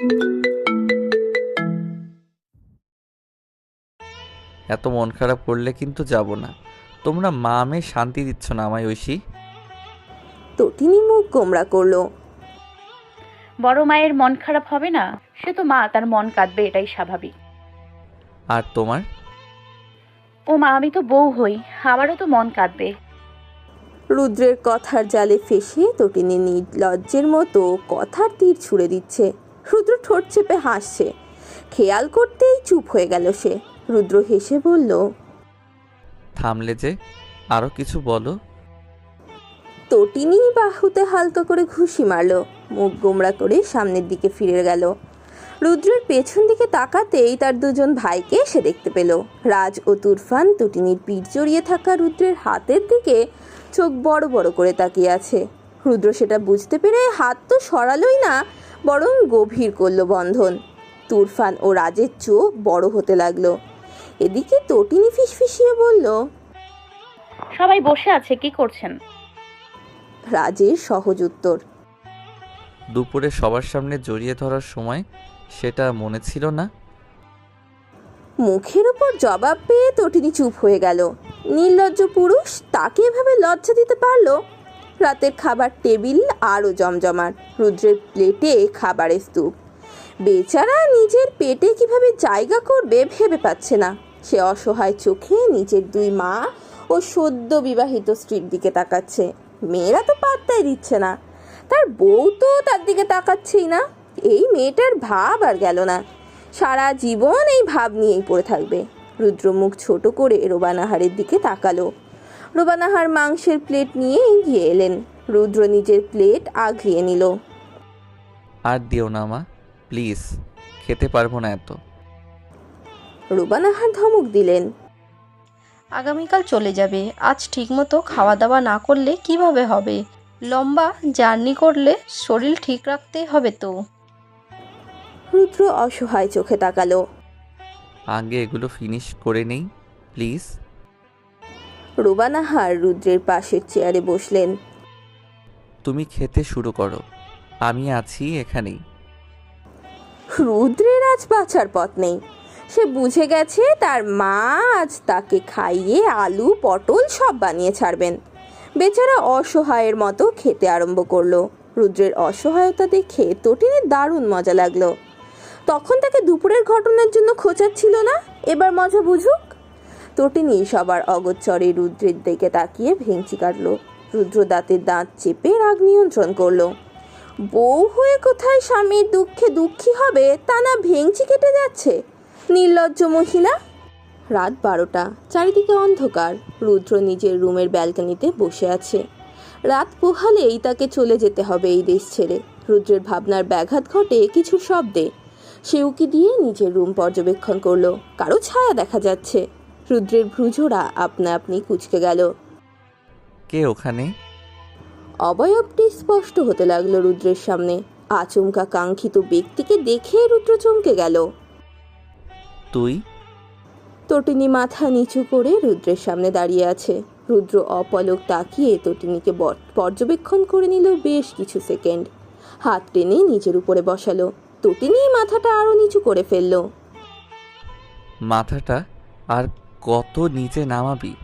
এত মন খারাপ করলে কিন্তু যাব না। তোমরা মা মেয়ে শান্তি দিচ্ছ না আমায় ঐশী। তটিনী মুখ গোমরা করল। বড় মায়ের মন খারাপ হবে না? সে তো মা তার মন কাঁদবে এটাই স্বাভাবিক। আর তোমার? ও মা আমি তো বউ হই আমারও তো মন কাঁদবে। রুদ্রের কথার জালে ফেসে তটিনী নির্লজ্জের মতো কথার তীর ছুঁড়ে দিচ্ছে। রুদ্র ঠোঁট চেপে হাসছে। খেয়াল করতেই চুপ হয়ে গেল সে। রুদ্র হেসে বলল থামলে যে আরও কিছু বলো। তটিনী বাহুতে হালকা করে ঘুষি মারল মুখ গোমড়া করে সামনের দিকে ফিরে গেল। রুদ্রের পেছন দিকে তাকাতেই তার দুজন ভাইকে সে দেখতে পেল। রাজ ও তুরফান তটিনীর পিঠ জড়িয়ে থাকা রুদ্রের হাতের দিকে চোখ বড় বড় করে তাকিয়ে আছে। রুদ্র সেটা বুঝতে পেরে হাত তো সরালোই না বরং গভীর করল বন্ধন। তুরফান ও রাজের চোখ বড় হতে লাগল। এদিকে তটিনি ফিসফিসিয়ে বলল সবাই বসে আছে কি করছেন? রাজের সহজ উত্তর দুপুরে সবার সামনে জড়িয়ে ধরার সময় সেটা মনে ছিল না। মুখের উপর জবাব পেয়ে তটিনি চুপ হয়ে গেল। নির্লজ্জ পুরুষ তাকে এভাবে লজ্জা দিতে পারল? রাতের খাবার টেবিল আরও জমজমাট। রুদ্রের প্লেটে খাবারের স্তূপ। বেচারা নিজের পেটে কীভাবে জায়গা করবে ভেবে পাচ্ছে না। সে অসহায় চোখে নিজের দুই মা ও সদ্য বিবাহিত স্ত্রীর দিকে তাকাচ্ছে। মেয়েরা তো পাত্তাই দিচ্ছে না। তার বউ তো তার দিকে তাকাচ্ছেই না। এই মেয়েটার ভাব আর গেল না। সারা জীবন এই ভাব নিয়েই পড়ে থাকবে। রুদ্র মুখ ছোট করে রোবানাহারের দিকে তাকালো। রোবানাহার মাংসের প্লেট নিয়ে এগিয়ে এলেন। রুদ্র নিজের প্লেট আগলিয়ে নিল। আর দিও না মা। প্লিজ খেতে পারব না এত। রুবানাহার ধমক দিলেন। আগামীকাল চলে যাবে। আজ ঠিকমতো খাওয়া দাওয়া না করলে কীভাবে হবে? লম্বা জার্নি করলে শরীর ঠিক রাখতে হবে তো। রুদ্র অসহায় চোখে তাকালো। আগে এগুলো ফিনিশ করে নেই প্লিজ। রোবানাহার রুদ্রের পাশের চেয়ারে বসলেন। তুমি খেতে শুরু করো। আমি আছি এখানেই। রুদ্রের আজ বাঁচার পথ নেই। সে বুঝে গেছে তার মা আজ তাকে খাইয়ে আলু পটল সব বানিয়ে ছাড়বেন। বেচারা অসহায়ের মতো খেতে আরম্ভ করল। রুদ্রের অসহায়তা দেখে তটিনের দারুণ মজা লাগল। তখন তাকে দুপুরের ঘটনার জন্য খোঁচাচ্ছিল না? এবার মজা বুঝুক তটিনী সবার অগোচরে রুদ্রের দিকে তাকিয়ে ভেঙচি কাটলো। রুদ্র দাঁতের দাঁত চেপে রাগ নিয়ন্ত্রণ করল। বউ হয়ে কোথায় স্বামীর দুঃখে দুঃখী হবে? তা না ভেঙচি কেটে যাচ্ছে? নির্লজ্জ মহিলা? রাত বারোটা, চারিদিকে অন্ধকার। রুদ্র নিজের রুমের ব্যালকনিতে বসে আছে। রাত পোহালেই তাকে চলে যেতে হবে এই দেশ ছেড়ে। রুদ্রের ভাবনার ব্যাঘাত ঘটে কিছু শব্দে। সে উকি দিয়ে নিজের রুম পর্যবেক্ষণ করল। কারও ছায়া দেখা যাচ্ছে। রুদ্রের ভ্রুজোড়া আপনা আপনি কুচকে গেল। কে ওখানে? অবয়বটি স্পষ্ট হতে লাগল রুদ্রের সামনে। আচমকা কাঙ্ক্ষিত ব্যক্তিকে দেখে রুদ্র চমকে গেল। তুই? তটিনী মাথা নিচু করে রুদ্রের সামনে দাঁড়িয়ে আছে। রুদ্র অপলক তাকিয়ে তটিনীকে পর্যবেক্ষণ করে নিল বেশ কিছু সেকেন্ড। হাত টেনে নিজের উপরে বসালো। তটিনী মাথাটা আরও নিচু করে ফেলল। মাথাটা আর কত নিচে নামাবি?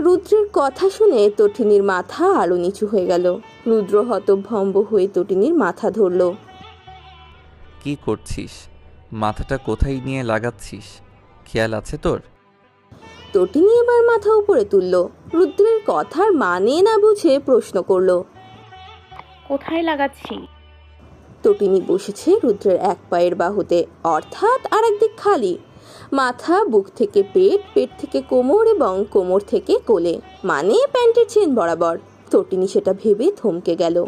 রুদ্রের কথা শুনে তটিনীর মাথা আরও নিচু হয়ে গেল। রুদ্র হতভম্ব হয়ে তটিনীর মাথা ধরলো। কি করছিস? মাথাটা কোথায় নিয়ে লাগাচ্ছিস? খেয়াল আছে তোর? তটিনী এবার মাথা উপরে তুলল। রুদ্রের কথার মানে না বুঝে প্রশ্ন করল। কোথায় লাগাচ্ছি? তটিনী বসেছে রুদ্রের এক পায়ের বাহুতে অর্থাৎ আর একদিক খালি। মাথা বুক থেকে পেট পেট থেকে কোমর এবং কোমর থেকে কোলে। মানে প্যান্টের চেন বরাবর। তটিনী সেটা ভেবে থমকে গেল।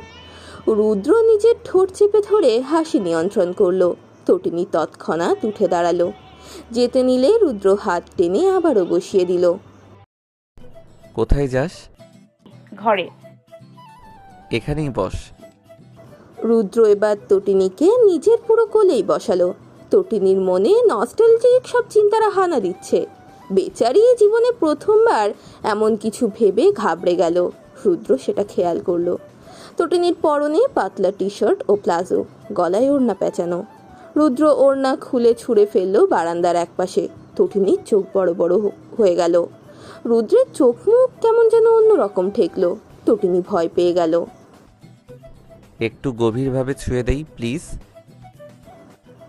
রুদ্র নিজের ঠোঁট চেপে ধরে হাসি নিয়ন্ত্রণ করল। তটিনী তৎক্ষণাৎ উঠে দাঁড়াল। যেতে নিলে রুদ্র হাত টেনে আবারও বসিয়ে দিল। কোথায় যাস? ঘরে। এখানেই বস। রুদ্র এবার তটিনীকে নিজের পুরো কোলেই বসালো। তটিনীর মনে নস্টালজিক সব চিন্তারা হানা দিচ্ছে। বেচারি জীবনে প্রথমবার এমন কিছু ভেবে ঘাবড়ে গেল, রুদ্র সেটা খেয়াল করল। তটিনীর পরনে পাতলা টি শার্ট ও প্লাজো, গলায় ওড়না পেঁচানো। রুদ্র ওড়না খুলে ছুঁড়ে ফেলল বারান্দার একপাশে। তটিনীর চোখ বড় বড় হয়ে গেল। রুদ্রের চোখ মুখ কেমন যেন অন্যরকম ঠেকলো। তটিনী ভয় পেয়ে গেল। একটু গভীরভাবে ছুঁয়ে দেই, প্লিজ।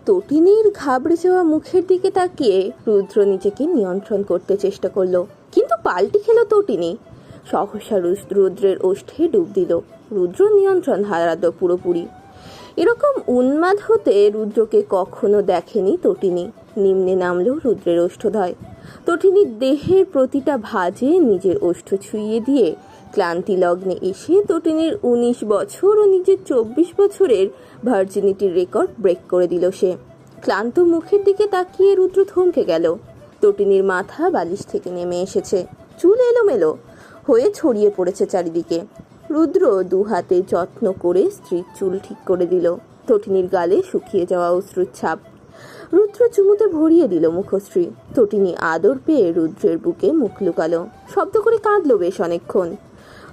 তটিনীর ঘাবড়ে যাওয়া মুখের দিকে তাকিয়ে রুদ্র নিজেকে নিয়ন্ত্রণ করতে চেষ্টা করল, কিন্তু পাল্টি খেলো তটিনী। সহসা রুদ্রের ওষ্ঠে ডুব দিল। রুদ্র নিয়ন্ত্রণ হারালো পুরোপুরি। এরকম উন্মাদ হতে রুদ্রকে কখনো দেখেনি তটিনী। নিম্নে নামলো রুদ্রের ওষ্ঠধয় তটিনীর দেহের প্রতিটা ভাজে নিজের ওষ্ঠ ছুঁয়ে দিয়ে ক্লান্তি লগ্নে এসে তটিনীর উনিশ বছর ও নিজের চব্বিশ বছরের ভার্জিনিটির রেকর্ড ব্রেক করে দিল সে। ক্লান্ত মুখের দিকে তাকিয়ে রুদ্র থমকে গেল। তটিনীর মাথা বালিশ থেকে নেমে এসেছে। চুল এলোমেলো হয়ে ছড়িয়ে পড়েছে চারিদিকে। রুদ্র দু হাতে যত্ন করে স্ত্রীর চুল ঠিক করে দিল। তটিনীর গালে শুকিয়ে যাওয়া অশ্রুর ছাপ। রুদ্র চুমুতে ভরিয়ে দিল মুখশ্রী। তটিনী আদর পেয়ে রুদ্রের বুকে মুখ লুকালো। শব্দ করে কাঁদল বেশ অনেকক্ষণ।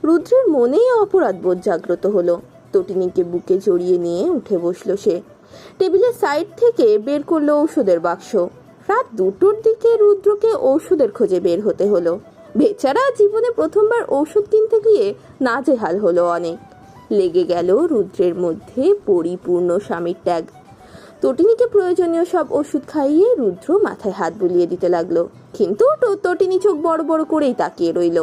রুদ্রের মনেই অপরাধ বোধ জাগ্রত হলো। তটিনীকে বুকে জড়িয়ে নিয়ে উঠে বসল সে। টেবিলের সাইড থেকে বের করল ঔষধের বাক্স। রাত দুটোর দিকে রুদ্রকে ঔষধের খোঁজে বের হতে হলো। বেচারা জীবনে প্রথমবার ঔষধ কিনতে গিয়ে নাজেহাল হলো অনেক। লেগে গেল রুদ্রের মধ্যে পরিপূর্ণ স্বামীর ট্যাগ তটিনীকে প্রয়োজনীয় সব ওষুধ খাইয়ে রুদ্র মাথায় হাত বুলিয়ে দিতে লাগল। কিন্তু তটিনী চোখ বড় বড় করেই তাকিয়ে রইল।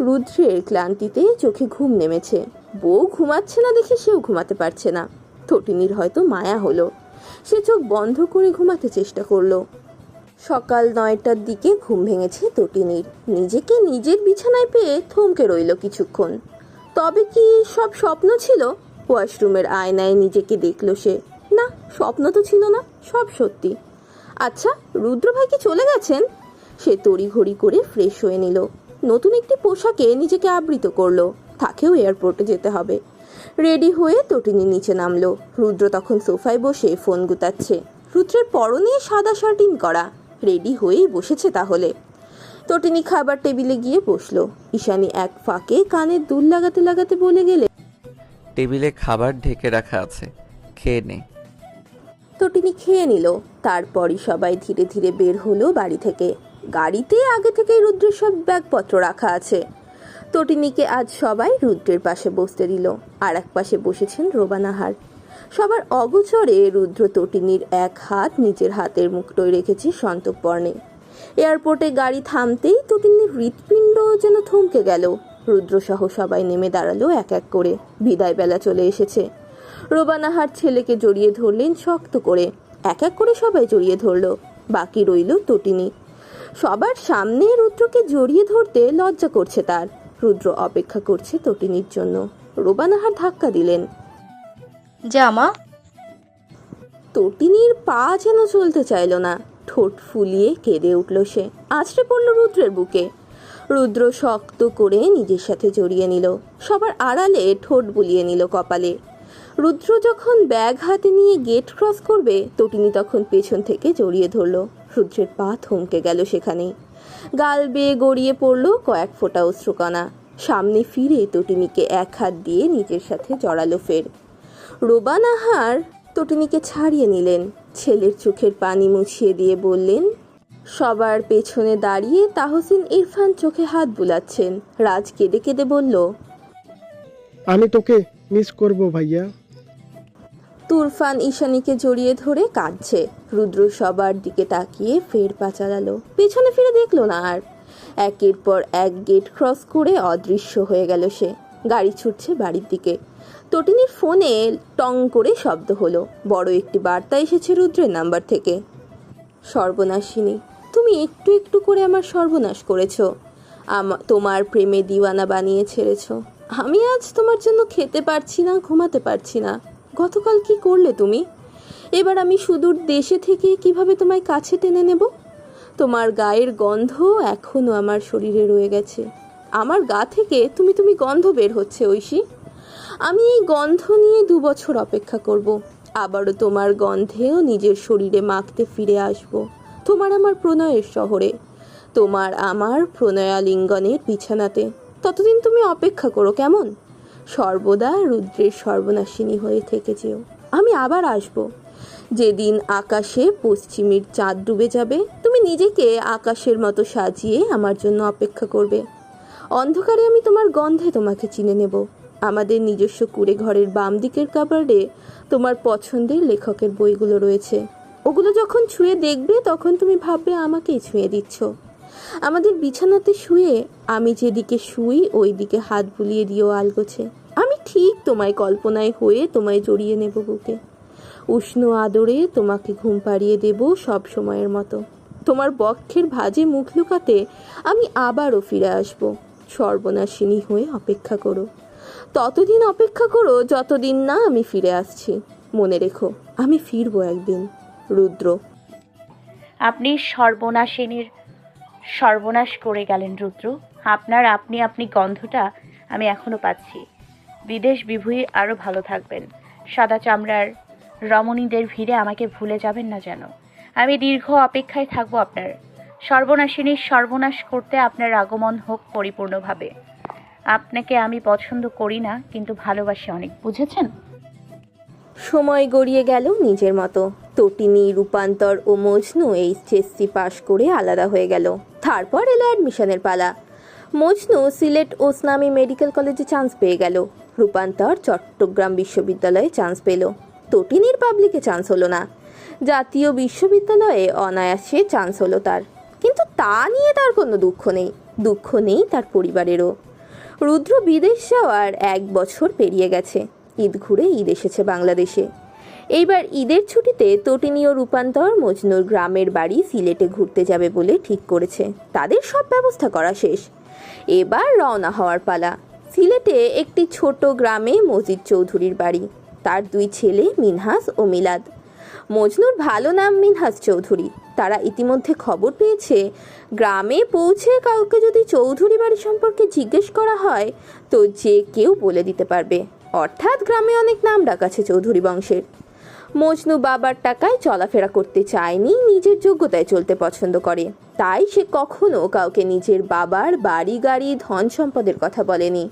রুদ্রের ক্লান্তিতে চোখে ঘুম নেমেছে। বউ ঘুমাচ্ছে না দেখে সেও ঘুমাতে পারছে না। তটিনীর হয়তো মায়া হলো। সে চোখ বন্ধ করে ঘুমাতে চেষ্টা করল। সকাল নয়টার দিকে ঘুম ভেঙেছে তটিনীর নিজেকে নিজের বিছানায় পেয়ে থমকে রইল কিছুক্ষণ। তবে কি সব স্বপ্ন ছিল? ওয়াশরুমের আয়নায় নিজেকে দেখল সে। না, স্বপ্ন তো ছিল না, সব সত্যি। আচ্ছা রুদ্র ভাই কি চলে গেছেন? সে তড়িঘড়ি করে ফ্রেশ হয়ে নিল। নতুন একটি পোশাকে নিজেকে আবৃত করল। তাকেও এয়ারপোর্টে যেতে হবে। রেডি হয়ে তটিনী নিচে নামলো। রুদ্র তখন সোফায় বসে ফোন গুতাচ্ছে। রুদ্রের পরনে সাদা শার্টিন করা। রেডি হয়েই বসেছে তাহলে। তটিনী খাবার টেবিলে গিয়ে বসল। ঈশানী এক ফাঁকে কানের দুল লাগাতে লাগাতে বলে গেলে টেবিলে খাবার ঢেকে রাখা আছে খেয়ে নে। তটিনী খেয়ে নিল। তারপরই সবাই ধীরে ধীরে বের হলো বাড়ি থেকে। গাড়িতে আগে থেকেই রুদ্রের সব ব্যাগপত্র রাখা আছে। তটিনীকে আজ সবাই রুদ্রের পাশে বসতে দিল, আর এক পাশে বসেছেন রোবানাহার। সবার অগোচরে রুদ্র তটিনীর এক হাত নিজের হাতের মুখটোয় রেখেছে সন্তর্পণে এয়ারপোর্টে গাড়ি থামতেই তটিনীর হৃৎপিণ্ড যেন থমকে গেল। রুদ্রসহ সবাই নেমে দাঁড়াল এক এক করে। বিদায় বেলা চলে এসেছে। রোবানাহার ছেলেকে জড়িয়ে ধরলেন শক্ত করে। এক এক করে সবাই জড়িয়ে ধরলো। বাকি রইল তটিনী। সবার সামনে রুদ্রকে জড়িয়ে ধরতে লজ্জা করছে তার। রুদ্র অপেক্ষা করছে তটিনীর জন্য। রোবানাহার ধাক্কা দিলেন। জামা তটিনীর পা যেন চলতে চাইল না। ঠোঁট ফুলিয়ে কেঁদে উঠল সে। আছড়ে পড়ল রুদ্রের বুকে। রুদ্র শক্ত করে নিজের সাথে জড়িয়ে নিল। সবার আড়ালে ঠোঁট বুলিয়ে নিল কপালে। রুদ্র যখন ব্যাগ হাতে নিয়ে গেট ক্রস করবে তটিনী তখন পেছন থেকে জড়িয়ে ধরল। রুদ্রের পা থমকে গেল সেখানেই গাল বেয়ে গড়িয়ে পড়ল কয়েক ফোঁটা অশ্রুকণা। সামনে ফিরে তটিনীকে এক হাত দিয়ে নিজের সাথে জড়ালো ফের। রোবানাহার তটিনীকে ছাড়িয়ে নিলেন। ছেলের চোখের পানি মুছিয়ে দিয়ে বললেন, সবার পেছনে দাঁড়িয়ে তাহসিন ইরফান চোখে হাত বুলাচ্ছেন। রাজ কেঁদে কেঁদে বলল, আমি তোকে মিস করব ভাইয়া। তুরফান ঈশানীকে জড়িয়ে ধরে কাঁদছে। রুদ্র সবার দিকে তাকিয়ে ফের পা চালালো পেছনে ফিরে দেখল না আর। একের পর এক গেট ক্রস করে অদৃশ্য হয়ে গেল সে। গাড়ি ছুটছে বাড়ির দিকে। তটিনীর ফোনে টং করে শব্দ হলো। বড় একটি বার্তা এসেছে রুদ্রের নাম্বার থেকে। সর্বনাশিনী তুমি একটু একটু করে আমার সর্বনাশ করেছ। তোমার প্রেমে দিওয়ানা বানিয়ে ছেড়েছ। আমি আজ তোমার জন্য খেতে পারছি না, ঘুমাতে পারছি না। গতকাল কি করলে তুমি? এবার আমি সুদূর দেশে থেকে কীভাবে তোমায় কাছে টেনে নেব? তোমার গায়ের গন্ধ এখনও আমার শরীরে রয়ে গেছে। আমার গা থেকে তুমি তুমি গন্ধ বের হচ্ছে, ঐশী। আমি এই গন্ধ নিয়ে দু বছর অপেক্ষা করব। আবারও তোমার গন্ধেও নিজের শরীরে মাখতে ফিরে আসব। তোমার আমার প্রণয়ের শহরে। তোমার আমার প্রণয়ালিঙ্গনের বিছানাতে। ততদিন তুমি অপেক্ষা করো, কেমন? সর্বদা রুদ্রের সর্বনাশিনী হয়ে থেকে যেও আমি আবার আসব। যেদিন আকাশে পশ্চিমের চাঁদ ডুবে যাবে, তুমি নিজেকে আকাশের মতো সাজিয়ে আমার জন্য অপেক্ষা করবে। অন্ধকারে আমি তোমার গন্ধে তোমাকে চিনে নেব। আমাদের নিজস্ব কুড়ে ঘরের বাম দিকের কাবার্ডে তোমার পছন্দের লেখকের বইগুলো রয়েছে। ওগুলো যখন ছুঁয়ে দেখবে, তখন তুমি ভাববে, আমাকেই ছুঁয়ে দিচ্ছ। আমাদের বিছানাতে শুয়ে আমি যেদিকে শুই ওই দিকে হাত বুলিয়ে দিও আলগোছে আমি ঠিক তোমায় কল্পনায় হয়ে তোমায় জড়িয়ে নেব বুকে। উষ্ণ আদরে তোমাকে ঘুম পাড়িয়ে দেব সব সময়ের মতো। তোমার বক্ষের ভাজে মুখ লুকাতে আমি আবারও ফিরে আসব। সর্বনাশিনী হয়ে অপেক্ষা করো। ততদিন অপেক্ষা করো যতদিন না আমি ফিরে আসছি। মনে রেখো, আমি ফিরবো একদিন, রুদ্র। আপনি সর্বনাশিনীর সর্বনাশ করে গেলেন রুদ্র। আপনার আপনি আপনি গন্ধটা আমি এখনও পাচ্ছি। বিদেশ বিভূয়ে আরও ভালো থাকবেন। সাদা চামড়ার রমণীদের ভিড়ে আমাকে ভুলে যাবেন না যেন। আমি দীর্ঘ অপেক্ষায় থাকব আপনার। সর্বনাশিনীর সর্বনাশ করতে আপনার আগমন হোক পরিপূর্ণভাবে। আপনাকে আমি পছন্দ করি না, কিন্তু ভালোবাসি অনেক, বুঝেছেন? সময় গড়িয়ে গেল নিজের মতো। তটিনী, রূপান্তর ও মজনু এইচএসসি পাশ করে আলাদা হয়ে গেল। তারপর এলো অ্যাডমিশনের পালা। মজনু, সিলেট ওসনামি মেডিকেল কলেজে চান্স পেয়ে গেল। রূপান্তর চট্টগ্রাম বিশ্ববিদ্যালয়ে চান্স পেল। তটিনীর পাবলিকে চান্স হলো না। জাতীয় বিশ্ববিদ্যালয়ে অনায়াসে চান্স হলো তার। কিন্তু তা নিয়ে তার কোনো দুঃখ নেই। দুঃখ নেই তার পরিবারেরও। রুদ্র বিদেশ যাওয়ার এক বছর পেরিয়ে গেছে। ঈদ ঘুরে ঈদ এসেছে বাংলাদেশে। এইবার ঈদের ছুটিতে তটিনীয় রূপান্তর মজনুর গ্রামের বাড়ি সিলেটে ঘুরতে যাবে বলে ঠিক করেছে। তাদের সব ব্যবস্থা করা শেষ। এবার রওনা হওয়ার পালা। সিলেটে একটি ছোট গ্রামে মজিদ চৌধুরীর বাড়ি। তার দুই ছেলে মিনহাস ও মিলাদ। মজনুর ভালো নাম মিনহাস চৌধুরী। তারা ইতিমধ্যে খবর পেয়েছে, গ্রামে পৌঁছে কাউকে যদি চৌধুরী বাড়ি সম্পর্কে জিজ্ঞেস করা হয়, তো যে কেউ বলে দিতে পারবে। অর্থাৎ গ্রামে অনেক নাম ডাক আছে চৌধুরী বংশের। মজনু বাবার টাকায় চলাফেরা করতে চায়নি, নিজের যোগ্যতায় চলতে পছন্দ করে। তাই সে কখনো কাউকে নিজের বাবার বাড়ি, গাড়ি, ধন সম্পদের কথা বলেনি।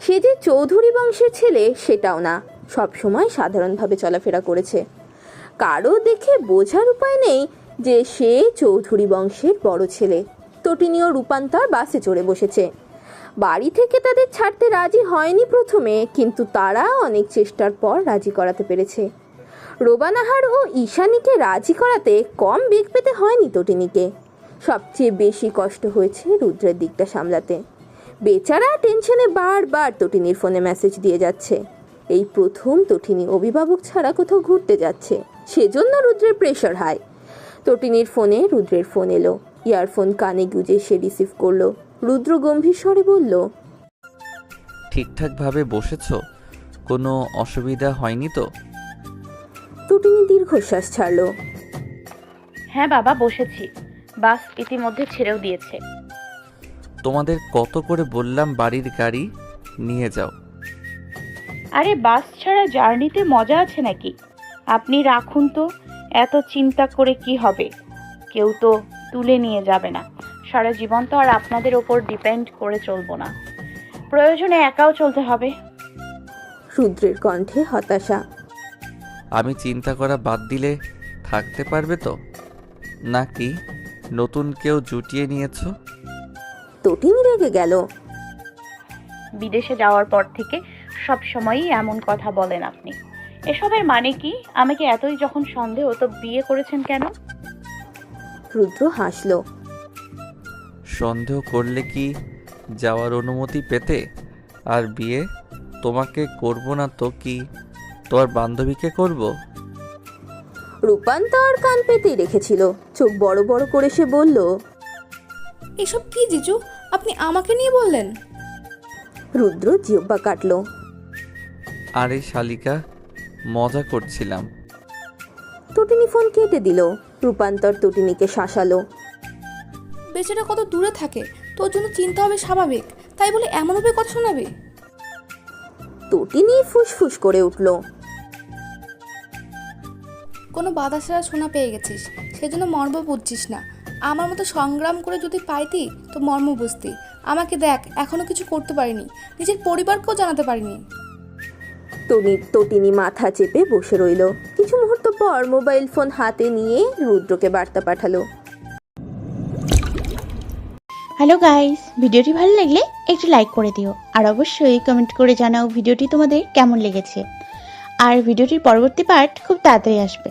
সে যে চৌধুরী বংশের ছেলে, সেটাও না। সবসময় সাধারণভাবে চলাফেরা করেছে। কারও দেখে বোঝার উপায় নেই যে সে চৌধুরী বংশের বড় ছেলে। তটিনীয় রূপান্তর বাসে চড়ে বসেছে। বাড়ি থেকে তাদের ছাড়তে রাজি হয়নি প্রথমে, কিন্তু তারা অনেক চেষ্টার পর রাজি করাতে পেরেছে। রোবানাহার ও ঈশানীকে রাজি করাতে কম বেগ পেতে হয়নি তটিনীকে। সবচেয়ে বেশি কষ্ট হয়েছে রুদ্রের দিকটা সামলাতে। বেচারা টেনশনে বারবার তটিনীর ফোনে মেসেজ দিয়ে যাচ্ছে। এই প্রথম তটিনী অভিভাবক ছাড়া কোথাও ঘুরতে যাচ্ছে। সেজন্য রুদ্রের প্রেশার হাই তটিনীর ফোনে রুদ্রের ফোন এলো। ইয়ারফোন কানে গুজে সে রিসিভ করল। রুদ্র গম্ভীর স্বরে বলল, ঠিকঠাকভাবে বসেছো? কোনো অসুবিধা হয়নি তো? তটিনী দীর্ঘশ্বাস ছাড়লো। হ্যাঁ বাবা বসেছি। বাস ইতিমধ্যে ছেড়েও দিয়েছে। তোমাদের কত করে বললাম বাড়ির গাড়ি নিয়ে যাও। আরে বাস ছাড়া জার্নিতে মজা আছে নাকি? আপনি রাখুন তো এত চিন্তা করে কি হবে? কেউ তো তুলে নিয়ে যাবে না। সারা জীবন তো আর আপনাদের ওপর ডিপেন্ড করে চলবো না। প্রয়োজনে একাও চলতে হবে। রুদ্রের কণ্ঠে হতাশা। আমি চিন্তা করা বাদ দিলে থাকতে পারবে তো? নাকি নতুন কেউ জুটিয়ে নিয়েছো? তটিনী রেগে গেল। বিদেশে যাওয়ার পর থেকে সব সময়ই এমন কথা বলেন আপনি। এসবের মানে কি? আমাকে এতই যখন সন্দেহ তো বিয়ে করেছেন কেন? রুদ্র হাসল। সন্দেহ করলে কি যাওয়ার অনুমতি পেতে? আর বিয়ে তোমাকে করব না তো কি? তোমার বান্ধবীকে করব? রূপান্তর কান পেতেই রেখেছিল। চোখ বড় বড় করে সে বলল এসব কি জিজু? আপনি আমাকে নিয়ে বললেন? রুদ্র জিহ্বা কাটলো। আরে শালিকা মজা করছিলাম। তটিনী ফোন কেটে দিল। রূপান্তর তটিনীকে শাসালো। বেচারা কত দূরে থাকে তোর জন্য চিন্তা হবে স্বাভাবিক। তাই বলে এমনভাবে কথা শোনাবে? তটিনী ফুসফুস করে উঠল। কোনো বাধা ছাড়া শোনা পেয়ে গেছিস সেজন্য মর্ম বুঝছিস না। আমার মতো সংগ্রাম করে যদি পাইতি তো মর্ম বুঝতি। আমাকে দেখ এখনও কিছু করতে পারিনি। নিজের পরিবারকেও জানাতে পারিনি। তনি তটিনী মাথা চেপে বসে রইল। কিছু মুহূর্ত পর মোবাইল ফোন হাতে নিয়ে রুদ্রকে বার্তা পাঠালো। হ্যালো গাইস ভিডিওটি ভালো লাগলে একটু লাইক করে দিও। আর অবশ্যই কমেন্ট করে জানাও ভিডিওটি তোমাদের কেমন লেগেছে। আর ভিডিওটির পরবর্তী পার্ট খুব তাড়াতাড়ি আসবে।